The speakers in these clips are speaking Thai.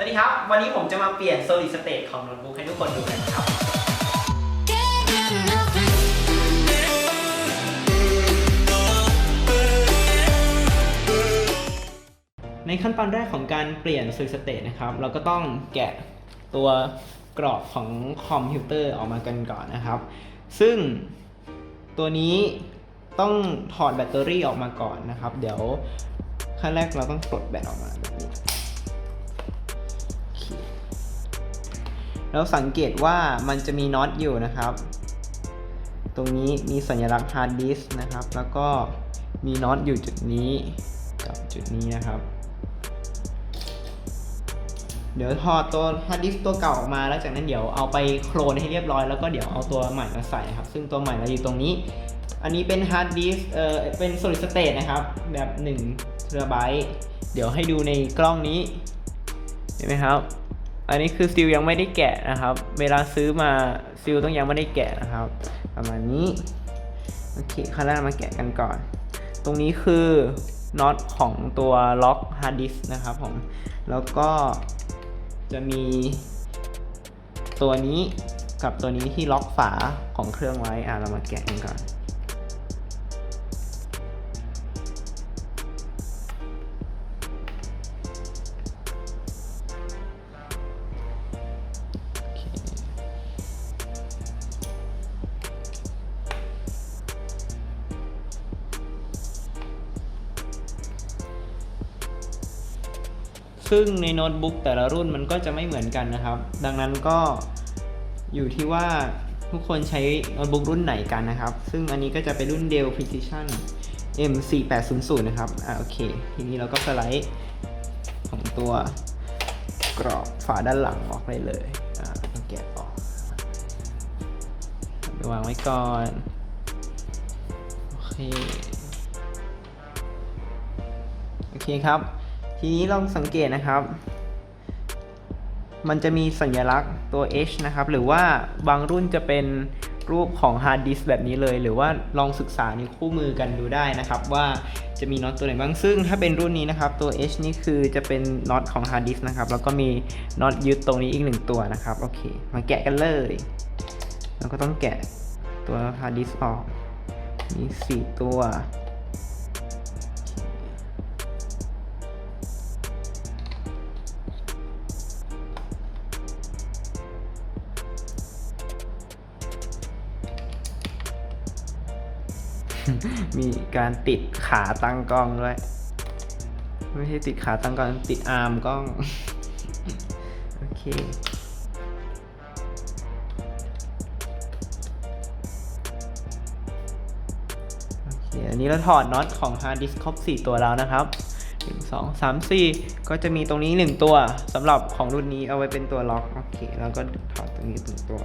สวัสดีครับ วันนี้ผมจะมาเปลี่ยน solid state ของโน้ตบุ๊กให้ทุกคนดูกันะครับ ในขั้นตอนแรกของการเปลี่ยน solid state นะครับ เราก็ต้องแกะตัวกรอบของคอมพิวเตอร์ออกมากันก่อนนะครับ ซึ่งตัวนี้ต้องถอดแบตเตอรี่ออกมาก่อนนะครับ เดี๋ยวขั้นแรกเราต้องปลดแบตออกมาแบบนี้ แล้วสังเกตว่ามันจะมีน็อตอยู่นะครับ ตรงนี้มีสัญลักษณ์ฮาร์ดดิสนะครับ แล้วก็มีน็อตอยู่จุดนี้กับจุดนี้นะครับ เดี๋ยวถอดตัวฮาร์ดดิสตัวเก่าออกมาแล้วจากนั้นเดี๋ยวเอาไปโคลนให้เรียบร้อยแล้วก็เดี๋ยวเอาตัวใหม่มาใส่ครับ ซึ่งตัวใหม่เราอยู่ตรงนี้ อันนี้เป็นฮาร์ดดิสเอ่อเป็น solid state นะครับ แบบ1เทราไบต์เดี๋ยวให้ดูในกล้องนี้เห็นไหมครับ อันนี้คือซิลยังไม่ได้แกะนะครับ เวลาซื้อมาซิลต้องยังไม่ได้แกะนะครับ ประมาณนี้โอเคขั้นแรกมาแกะกันก่อน ตรงนี้คือน็อตของตัวล็อกฮาร์ดดิสนะครับผม แล้วก็จะมีตัวนี้กับตัวนี้ที่ล็อกฝาของเครื่องไว้ อะ เรามาแกะกันก่อน ซึ่งในโน้ตบุ๊กแต่ละรุ่นมันก็จะไม่เหมือนกันนะครับ ดังนั้นก็อยู่ที่ว่าทุกคนใช้โน้ตบุ๊กรุ่นไหนกันนะครับ ซึ่งอันนี้ก็จะเป็นรุ่น Dell Precision M4800 นะครับ อ่าโอเค ทีนี้เราก็สไลด์ของตัวกรอบฝาด้านหลังออกไปเลย อ่าต้องแกะออกไปวางไว้ก่อน โอเค โอเคครับ ทีนี้ลองสังเกตนะครับ มันจะมีสัญลักษณ์ตัว H นะครับ หรือว่าบางรุ่นจะเป็นรูปของฮาร์ดดิสแบบนี้เลย หรือว่าลองศึกษาในคู่มือกันดูได้นะครับ ว่าจะมีน็อตตัวไหนบ้าง ซึ่งถ้าเป็นรุ่นนี้นะครับ ตัว H นี่คือจะเป็นน็อตของฮาร์ดดิสนะครับ แล้วก็มีน็อตยึดตรงนี้อีกหนึ่งตัวนะครับ โอเค มาแกะกันเลย แล้วก็ต้องแกะตัวฮาร์ดดิสออก มี 4 ตัว มีการติดขาตั้งกล้องด้วย ไม่ใช่ติดขาตั้งกล้องติดอาร์มกล้อง โอเค โอเค อันนี้เราถอดน็อตของฮาร์ดดิสก์ครบ 4 ตัวแล้วนะครับ1 2 3 4 ก็จะมีตรงนี้ 1 ตัวสำหรับของรุ่นนี้เอาไว้เป็นตัวล็อก โอเค แล้วก็ถอดตรงนี้ตรงตัว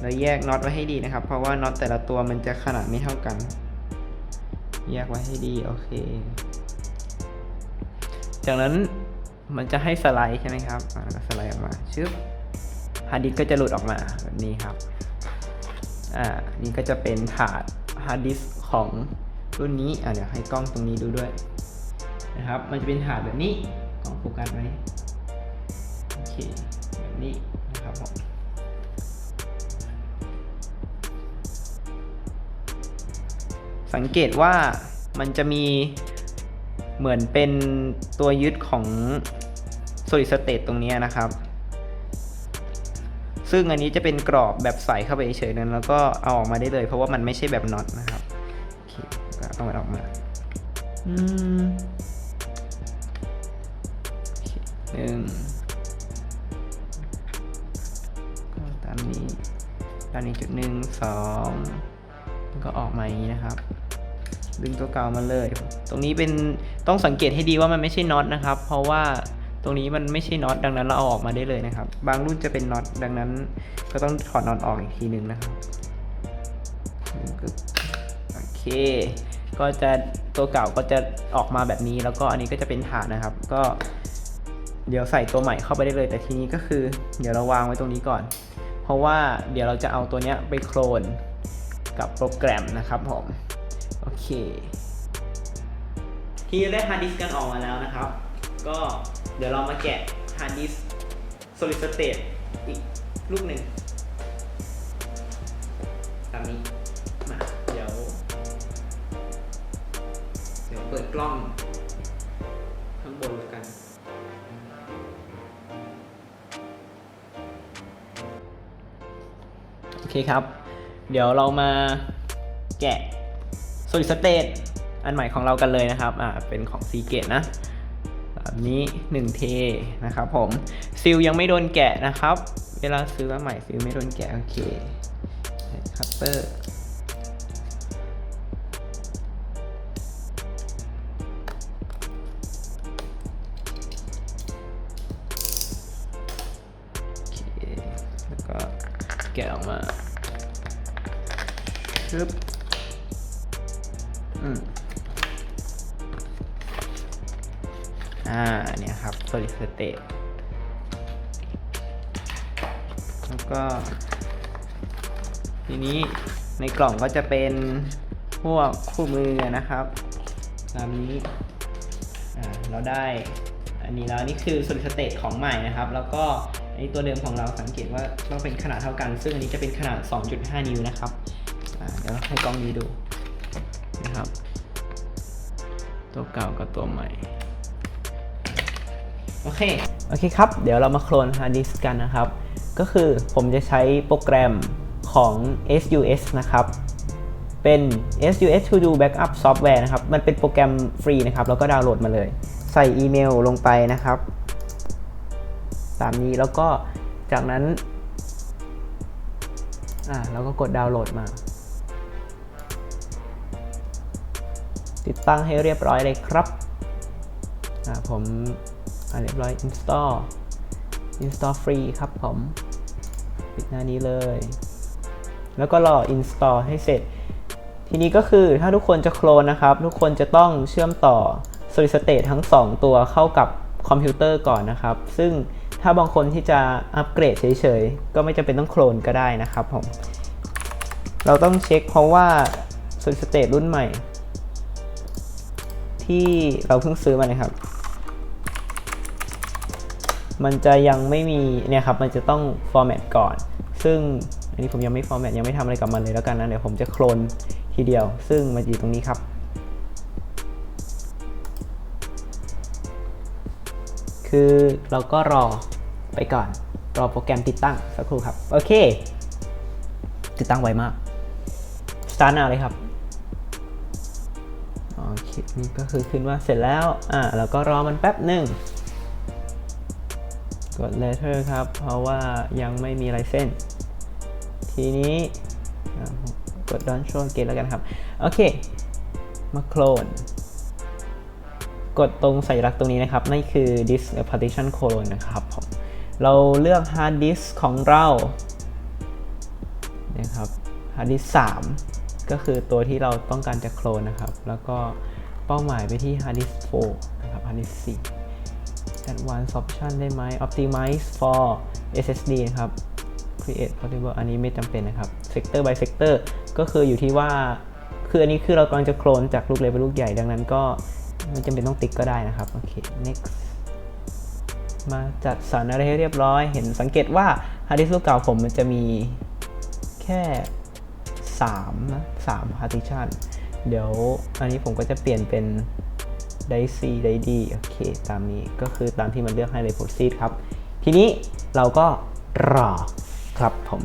แล้วแยกน็อตไว้ให้ดีนะครับ เพราะว่าน็อตแต่ละตัวมันจะขนาดไม่เท่ากัน แยกไว้ให้ดีโอเค จากนั้นมันจะให้สไลด์ใช่ไหมครับสไลด์ออกมาชึบฮาร์ดดิสก็จะหลุดออกมาแบบนี้ครับ อ่า นี่ก็จะเป็นถาดฮาร์ดดิสของรุ่นนี้ อ่าเดี๋ยวให้กล้องตรงนี้ดูด้วยนะครับ มันจะเป็นถาดแบบนี้กล้องโฟกัสไว้โอเค แบบนี้นะครับผม สังเกตว่ามันจะมีเหมือนเป็นตัวยึดของ solid state ตรงนี้นะครับ ซึ่งอันนี้จะเป็นกรอบแบบใส่เข้าไปเฉยๆนั้นแล้วก็เอาออกมาได้เลย เพราะว่ามันไม่ใช่แบบน็อตนะครับโอเคก็เอามันออกมาอืมหนึ่งตามนี้ตามนี้จุดหนึ่งสองก็ออกมาอย่างนี้นะครับ ดึงตัวเก่ามาเลย ตรงนี้เป็นต้องสังเกตให้ดีว่ามันไม่ใช่น็อตนะครับ เพราะว่าตรงนี้มันไม่ใช่น็อตดังนั้นเราเอาออกมาได้เลยนะครับ บางรุ่นจะเป็นน็อตดังนั้น ก็ต้องถอดน็อตออกอีกทีหนึ่งนะครับโอเค ก็จะตัวเก่าก็จะออกมาแบบนี้ แล้วก็อันนี้ก็จะเป็นฐานนะครับ ก็เดี๋ยวใส่ตัวใหม่เข้าไปได้เลย แต่ทีนี้ก็คือเดี๋ยวเราวางไว้ตรงนี้ก่อน เพราะว่าเดี๋ยวเราจะเอาตัวเนี้ยไปโคลนกับโปรแกรมนะครับผม โอเค ที่ได้ฮาร์ดดิสก์กันออกมาแล้วนะครับ ก็เดี๋ยวเรามาแกะฮาร์ดดิส solid state อีกลูกหนึ่งตามนี้มาเดี๋ยว เดี๋ยวเปิดกล้อง ข้างบนแล้วกัน โอเคครับ เดี๋ยวเรามาแกะ solid state อันใหม่ของเรากันเลยนะครับ อ่า เป็นของ c ีเกตนะแบบนี้1เทนะครับผมซิลยังไม่โดนแกะนะครับ เวลาซื้อมาใหม่ซิลไม่โดนแกะ โอเคคัตเตอร์โอเคแล้วก็แกะออกมาชึบ อืมอ่าเนี่ยครับ solid state แล้วก็ ทีนี้ในกล่องก็จะเป็นพวกคู่มือนะครับ ตามนี้อ่าเราได้อันนี้แล้วนี่คือ solid state ของใหม่นะครับ แล้วก็อันนี้ตัวเดิมของเราสังเกตว่าต้องเป็นขนาดเท่ากัน ซึ่งอันนี้จะเป็นขนาด 2.5 นิ้วนะครับอ่าเดี๋ยวให้กล้องนี้ดู นะครับ ตัวเก่ากับตัวใหม่ โอเค โอเคครับ เดี๋ยวเรามาโคลนฮาร์ดดิสก์กันนะครับ ก็คือผมจะใช้โปรแกรมของ SUS นะครับ เป็น SUS To Do Backup Software นะครับ มันเป็นโปรแกรมฟรีนะครับ แล้วก็ดาวน์โหลดมาเลย ใส่อีเมลลงไปนะครับ ตามนี้แล้วก็จากนั้น อ่าเราก็กดดาวน์โหลดมา ติดตั้งให้เรียบร้อยเลยครับผมเรียบร้อย install install ฟรีครับผม ปิดหน้านี้เลย แล้วก็รอ install ให้เสร็จ ทีนี้ก็คือถ้าทุกคนจะโคลนนะครับ ทุกคนจะต้องเชื่อมต่อ solid state ทั้ง 2 ตัวเข้ากับคอมพิวเตอร์ก่อนนะครับ ซึ่งถ้าบางคนที่จะอัปเกรดเฉยๆ ก็ไม่จำเป็นต้องโคลนก็ได้นะครับผม เราต้องเช็คเพราะว่า solid state รุ่นใหม่ ที่เราเพิ่งซื้อมานะครับ มันจะยังไม่มีเนี่ยครับ มันจะต้อง format ก่อน ซึ่งอันนี้ผมยังไม่ format ยังไม่ทำอะไรกับมันเลยแล้วกันนะ เดี๋ยวผมจะโคลนทีเดียว ซึ่งมันอยู่ตรงนี้ครับ คือเราก็รอไปก่อน รอโปรแกรมติดตั้งสักครู่ครับ โอเค ติดตั้งไวมาก start now เลยครับ โอเคนี่ก็คือขึ้นว่าเสร็จแล้วอ่าแล้วก็รอมันแป๊บหนึ่งกด letter ครับ เพราะว่ายังไม่มีลายเส้น ทีนี้กด don't show again แล้วกันครับ โอเค มาโคลน กดตรงสัญลักษณ์ตรงนี้นะครับ นั่นคือ disk partition clone นะครับผมเราเลือก hard disk ของเรานะครับ hard disk 3 ก็คือตัวที่เราต้องการจะโคลนนะครับ แล้วก็เป้าหมายไปที่ hard disk 4นะครับ hard disk 4 advanced option ได้ไหม optimize for SSD นะครับ create portable อันนี้ไม่จำเป็นนะครับ sector by sector ก็คืออยู่ที่ว่า คืออันนี้คือเรากำลังจะโคลนจากลูกเล็กไปลูกใหญ่ดังนั้นก็ไม่จำเป็นต้องติ๊กก็ได้นะครับ โอเค next มาจัดสรรอะไรให้เรียบร้อย เห็นสังเกตว่าฮาร์ดดิสก์ลูกเก่าผมมันจะมีแค่ 3นะ3 partition เดี๋ยวอันนี้ผมก็จะเปลี่ยนเป็นได้ C ได้ D โอเค ตามนี้ก็คือตามที่มันเลือกให้เลยโพซีดครับ ทีนี้เราก็รอครับผม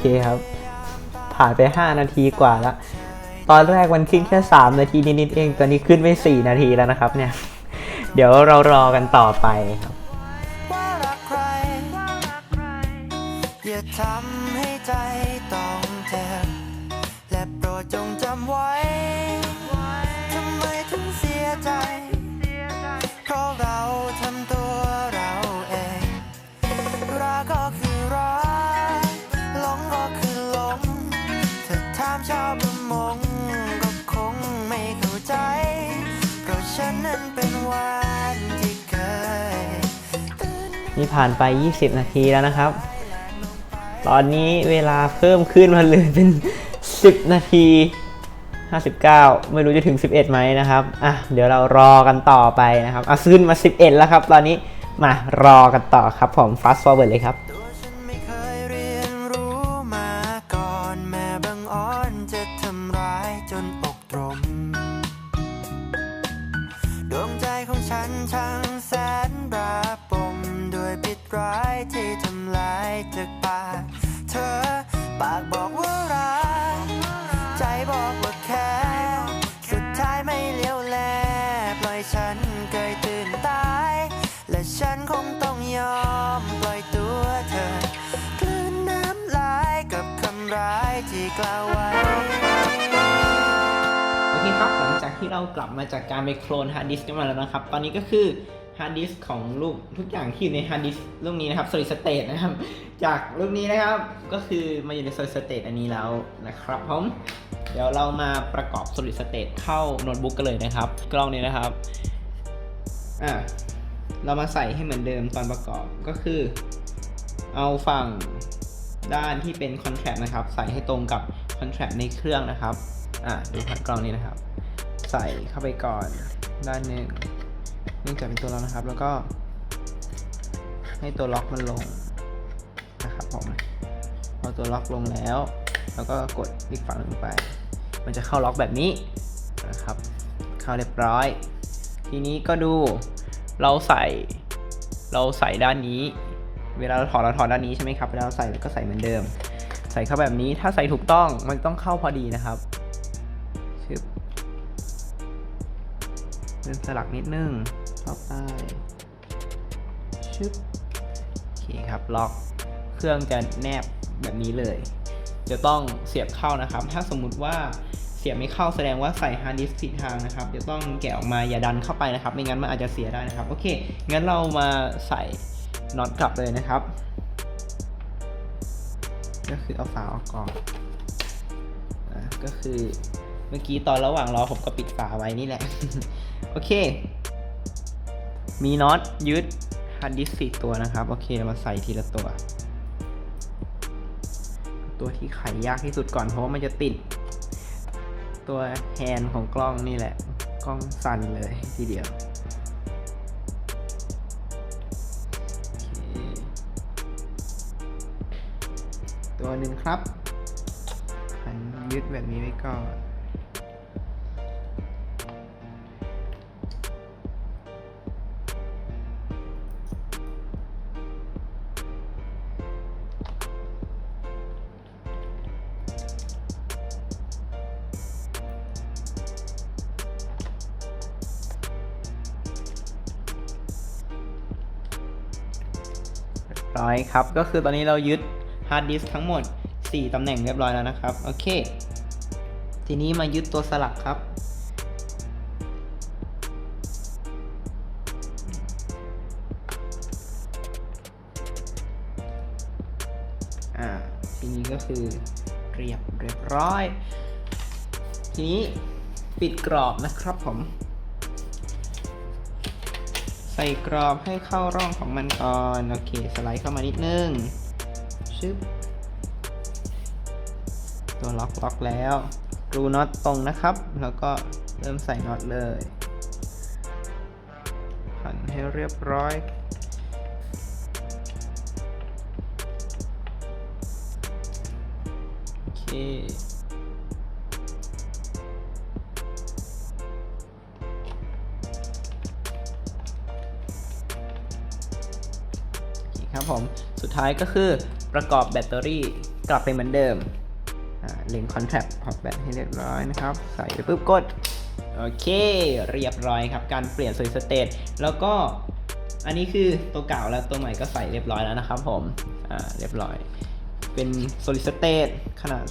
เคครับ ผ่านไป 5 นาทีกว่าแล้ว ตอนแรกมันขึ้นแค่ 3 นาทีนิดๆเอง ตอนนี้ขึ้นไป 4 นาทีแล้วนะครับเนี่ย เดี๋ยวเรารอกันต่อไปครับอย่าทำให้ใจต้อง ผ่านไป 20 นาทีแล้วนะครับ ตอนนี้เวลาเพิ่มขึ้นมาเลยเป็น 10 นาที 59 ไม่รู้จะถึง 11ไหมนะครับ อะ เดี๋ยวเรารอกันต่อไปนะครับ อะ ขึ้นมา 11 แล้วครับ ตอนนี้ มารอกันต่อครับผม fast forward เลยครับ เรากลับมาจากการไปโคลนฮาร์ดดิสก์กันมาแล้วนะครับ ตอนนี้ก็คือฮาร์ดดิสก์ของรูปทุกอย่างที่อยู่ในฮาร์ดดิสก์ลูกนี้นะครับ solid state นะครับ จากรูปนี้นะครับก็คือมาอยู่ใน solid state อันนี้แล้วนะครับผมเดี๋ยวเรามาประกอบ solid state เข้าโน้ตบุ๊กกันเลยนะครับ กล้องนี้นะครับอะเรามาใส่ให้เหมือนเดิมตอนประกอบก็คือ เอาฝั่งด้านที่เป็น contract นะครับ ใส่ให้ตรงกับ contract ในเครื่องนะครับ อะดูผ่านกล้องนี้นะครับ ใส่เข้าไปก่อนด้านหนึ่งเนื่องจากเป็นตัวล็อกนะครับ แล้วก็ให้ตัวล็อกมันลงนะครับผมพอตัวล็อกลงแล้ว แล้วก็กดอีกฝั่งหนึ่งไป มันจะเข้าล็อกแบบนี้นะครับ เข้าเรียบร้อย ทีนี้ก็ดูเราใส่ เราใส่ด้านนี้ เวลาเราถอดเราถอดด้านนี้ใช่ไหมครับเวลาเราใส่ก็ใส่เหมือนเดิม ใส่เข้าแบบนี้ถ้าใส่ถูกต้องมันต้องเข้าพอดีนะครับ เริ่มสลักนิดนึงเข้าไปชึบโอเคครับล็อกเครื่องจะแนบแบบนี้เลย จะต้องเสียบเข้านะครับ ถ้าสมมุติว่าเสียบไม่เข้าแสดงว่าใส่ฮาร์ดดิสก์ผิดทางนะครับเดี๋ยวต้องแกะออกมาอย่าดันเข้าไปนะครับ ไม่งั้นมันอาจจะเสียได้นะครับ โอเค งั้นเรามาใส่น็อตกลับเลยนะครับ ก็คือเอาฝาออกก่อนอะก็คือเมื่อกี้ตอนระหว่างรอผมก็ปิดฝาไว้นี่แหละ โอเค มีน็อตยึดฮาร์ดดิสก์สี่ตัวนะครับ โอเคเรามาใส่ทีละตัว ตัวที่ไขยากที่สุดก่อนเพราะว่ามันจะติด ตัวแฮนด์ของกล้องนี่แหละ กล้องสั่นเลยทีเดียวตัวหนึ่งครับหันยึดแบบนี้ไว้ก่อน ร้อยครับ ก็คือตอนนี้เรายึดฮาร์ดดิสทั้งหมด 4ตำแหน่งเรียบร้อยแล้วนะครับ โอเค ทีนี้มายึดตัวสลักครับ อ่า ทีนี้ก็คือเรียบเรียบร้อย ทีนี้ปิดกรอบนะครับผม ส่กรอบให้เข้าร่องของมันก่อน โอเค สไลด์เข้ามานิดนึง ชึบ ตัวล็อกล็อกแล้วรูน็อตตรงนะครับ แล้วก็เริ่มใส่น็อตเลยหันให้เรียบร้อยโอเค ครับผม สุดท้ายก็คือประกอบแบตเตอรี่กลับไปเหมือนเดิมเล็งคอนแทคพอร์ตแบตให้เรียบร้อยนะครับ ใส่ไปปุ๊บกด โอเค เรียบร้อยครับ การเปลี่ยน solid state แล้วก็อันนี้คือตัวเก่าแล้วตัวใหม่ก็ใส่เรียบร้อยแล้วนะครับผม อ่า เรียบร้อย เป็น solid state ขนาด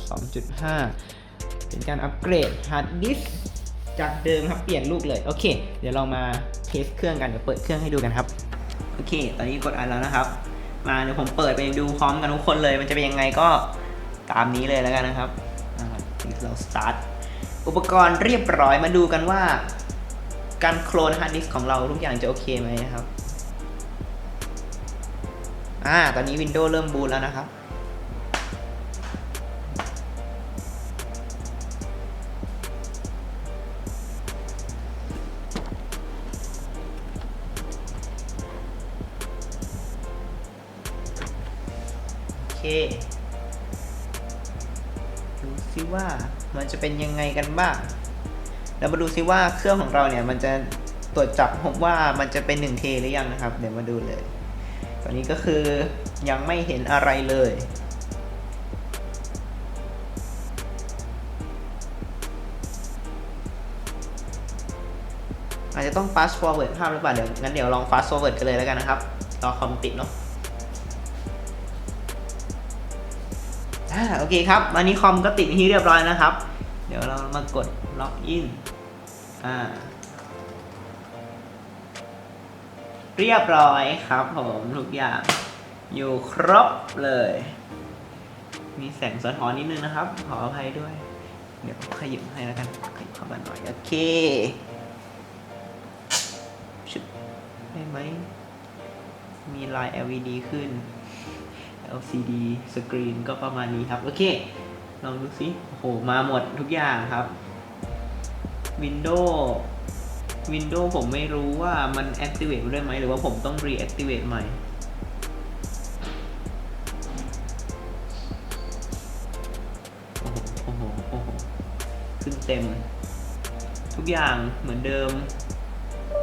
2.5 เป็นการอัปเกรด hard disk จากเดิมครับ เปลี่ยนลูกเลย โอเค เดี๋ยวเรามาเทสเครื่องกัน เดี๋ยวเปิดเครื่องให้ดูกันครับ โอเค ตอนนี้กดอันแล้วนะครับ มาเดี๋ยวผมเปิดไปดูพร้อมกันทุกคนเลย มันจะเป็นยังไงก็ตามนี้เลยแล้วกันนะครับเราสตาร์ทอุปกรณ์เรียบร้อยมาดูกันว่า การโคลนฮาร์ดดิสของเราทุกอย่างจะโอเคไหมนะครับอ่าตอนนี้ Windows เริ่มบูตแล้วนะครับ เค ดูซิว่ามันจะเป็นยังไงกันบ้างแล้วมาดูซิว่าเครื่องของเราเนี่ย มันจะตรวจจับพบว่ามันจะเป็น 1T หรือยังนะครับ เดี๋ยวมาดูเลย ตอนนี้ก็คือยังไม่เห็นอะไรเลยอาจจะต้อง fast forward ภาพหรือเปล่าเดี๋ยวงั้นเดี๋ยวลอง fast forward กันเลยแล้วกันนะครับ รอคอมติดเนาะ อ่าโอเคครับวันนี้คอมก็ติดที่เรียบร้อยนะครับ เดี๋ยวเรามากดล็อกอินอ่าเรียบร้อยครับผมทุกอย่างอยู่ครบเลย มีแสงสะท้อนนิดนึงนะครับ ขออภัยด้วย เดี๋ยวขยิบให้แล้วกันขยิบเข้ามาหน่อยโอเคชึบได้ไหมมีลาย LED ขึ้น LCD สกรีนก็ประมาณนี้ครับ โอเค ลองดูสิโอ้โห มาหมดทุกอย่างครับ Windows Windows ผมไม่รู้ว่ามัน activate ได้ไหม หรือว่าผมต้อง reactivate ใหม่ โอ้โห โอ้โห ขึ้นเต็ม ทุกอย่างเหมือนเดิม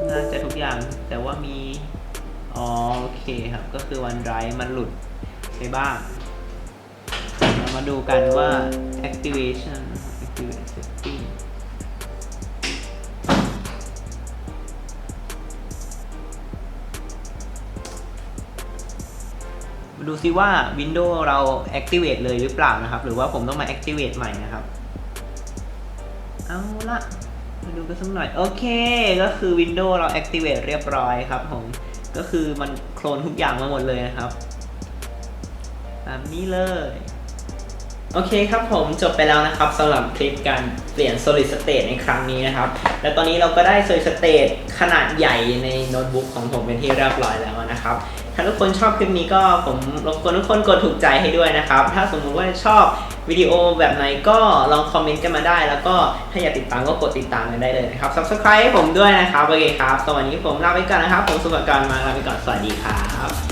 น่าจะทุกอย่าง แต่ว่ามี อ๋อ โอเคครับ ก็คือ OneDrive มันหลุด ไปบ้าง เรามาดูกันว่า activation activate setting มาดูซิว่า Windows เรา activate เลยหรือเปล่านะครับ หรือว่าผมต้องมา activate ใหม่นะครับ เอาละมาดูกันสักหน่อย โอเค ก็คือ Windows เรา activate เรียบร้อยครับผม ก็คือมันโคลนทุกอย่างมาหมดเลยนะครับามนี้เลย โอเคครับผมจบไปแล้วนะครับสำหรับคลิปการเปลี่ยน solid state ในครั้งนี้นะครับ และตอนนี้เราก็ได้ solid state ขนาดใหญ่ในโน้ตบุ๊กของผมเป็นที่เรียบร้อยแล้วนะครับถ้าทุกคนชอบคลิปนี้ก็ผมรบกวนทุกคนกดถูกใจให้ด้วยนะครับ ถ้าสมมุติว่าชอบวิดีโอแบบไหนก็ลองคอมเมนต์กันมาได้ แล้วก็ถ้าอยากติดตามก็กดติดตามกันได้เลยนะครับ subscribe ให้ผมด้วยนะครับ โอเคครับ สวัสดีผมลาไปก่อนนะครับ ผมสุภกรมาลาไปก่อน สวัสดีครับ